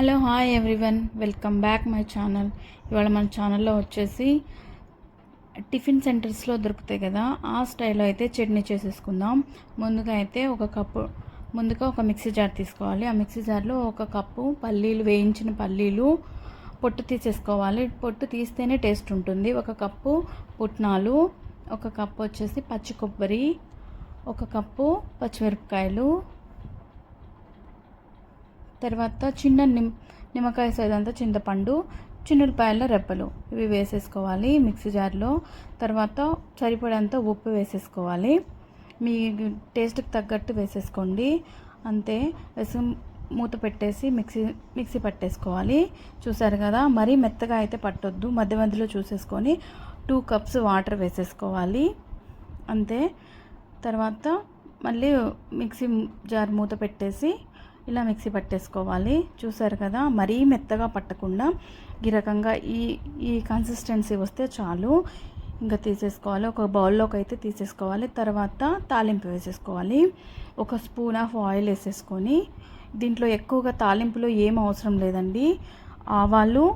Hello hi everyone. Welcome back my channel. ఇవాళ మన ఛానల్లో వచ్చేసి టిఫిన్ సెంటర్స్లో దొరుకుతాయి కదా ఆ స్టైల్లో అయితే చట్నీ చేసేసుకుందాం. ముందుగా అయితే ఒక కప్పు ముందుగా ఒక మిక్సీ జార్ తీసుకోవాలి. ఆ మిక్సీ జార్లో ఒక కప్పు పల్లీలు వేయించిన పల్లీలు పొట్టు తీసేసుకోవాలి. పొట్టు తీస్తేనే టేస్ట్ ఉంటుంది. ఒక కప్పు పుట్నాలు ఒక కప్పు వచ్చేసి పచ్చి కొబ్బరి ఒక కప్పు పచ్చిమిరపకాయలు తర్వాత చిన్న నిమ్ నిమ్మకాయ సైజంతా చింతపండు చిన్నులపాయల రెప్పలు. ఇవి వేసేసుకోవాలి మిక్సీ జార్లో. తర్వాత సరిపడంత ఉప్పు వేసేసుకోవాలి. మీ టేస్ట్కి తగ్గట్టు వేసేసుకోండి. అంతే వేసి మూత పెట్టేసి మిక్సీ మిక్సీ పట్టేసుకోవాలి. చూసారు కదా మరీ మెత్తగా అయితే పట్టొద్దు. మధ్య మధ్యలో చూసేసుకొని టూ కప్స్ వాటర్ వేసేసుకోవాలి. అంతే. తర్వాత మళ్ళీ మిక్సీ జార్ మూత పెట్టేసి ఇలా మిక్సీ పట్టేసుకోవాలి. చూసారు కదా మరీ మెత్తగా పట్టకుండా ఈ రకంగా ఈ ఈ కన్సిస్టెన్సీ వస్తే చాలు. ఇంకా తీసేసుకోవాలి. ఒక బౌల్లోకి అయితే తీసేసుకోవాలి. తర్వాత తాలింపు వేసేసుకోవాలి. ఒక స్పూన్ ఆఫ్ ఆయిల్ వేసేసుకొని దీంట్లో ఎక్కువగా తాలింపులో ఏం అవసరం లేదండి. ఆవాలు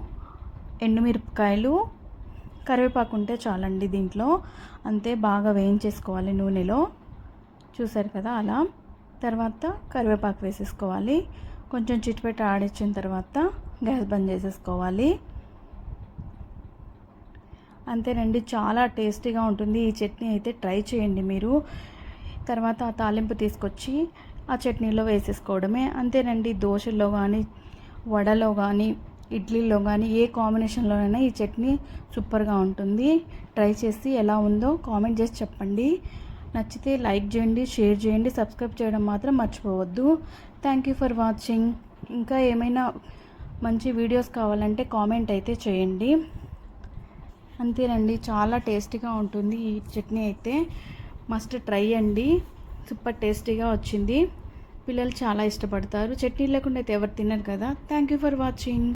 ఎండుమిరపకాయలు కరివేపాకు ఉంటే చాలండి దీంట్లో. అంతే బాగా వేయించేసుకోవాలి నూనెలో. చూసారు కదా అలా. తర్వాత కరివేపాకు వేసేసుకోవాలి. కొంచెం చిట్పెట్ట ఆడిచ్చిన తర్వాత గ్యాస్ బంద్ చేసేసుకోవాలి. అంతేనండి చాలా టేస్టీగా ఉంటుంది. ఈ చట్నీ అయితే ట్రై చేయండి మీరు. తర్వాత ఆ తాలింపు తీసుకొచ్చి ఆ చట్నీలో వేసేసుకోవడమే. అంతేనండి దోశల్లో కానీ వడలో కానీ ఇడ్లీలో కానీ ఏ కాంబినేషన్లోనైనా ఈ చట్నీ సూపర్గా ఉంటుంది. ట్రై చేసి ఎలా ఉందో కామెంట్ చేసి చెప్పండి. నచ్చితే లైక్ చేయండి షేర్ చేయండి సబ్స్క్రైబ్ చేయడం మాత్రం మర్చిపోవద్దు. థ్యాంక్ యూ ఫర్ వాచింగ్ ఇంకా ఏమైనా మంచి వీడియోస్ కావాలంటే కామెంట్ అయితే చేయండి. అంతేనండి చాలా టేస్టీగా ఉంటుంది ఈ చట్నీ అయితే. మస్ట్ ట్రై అండి. సూపర్ టేస్టీగా వచ్చింది. పిల్లలు చాలా ఇష్టపడతారు. చట్నీ లేకుండా అయితే ఎవరు తినరు కదా. Thank you for watching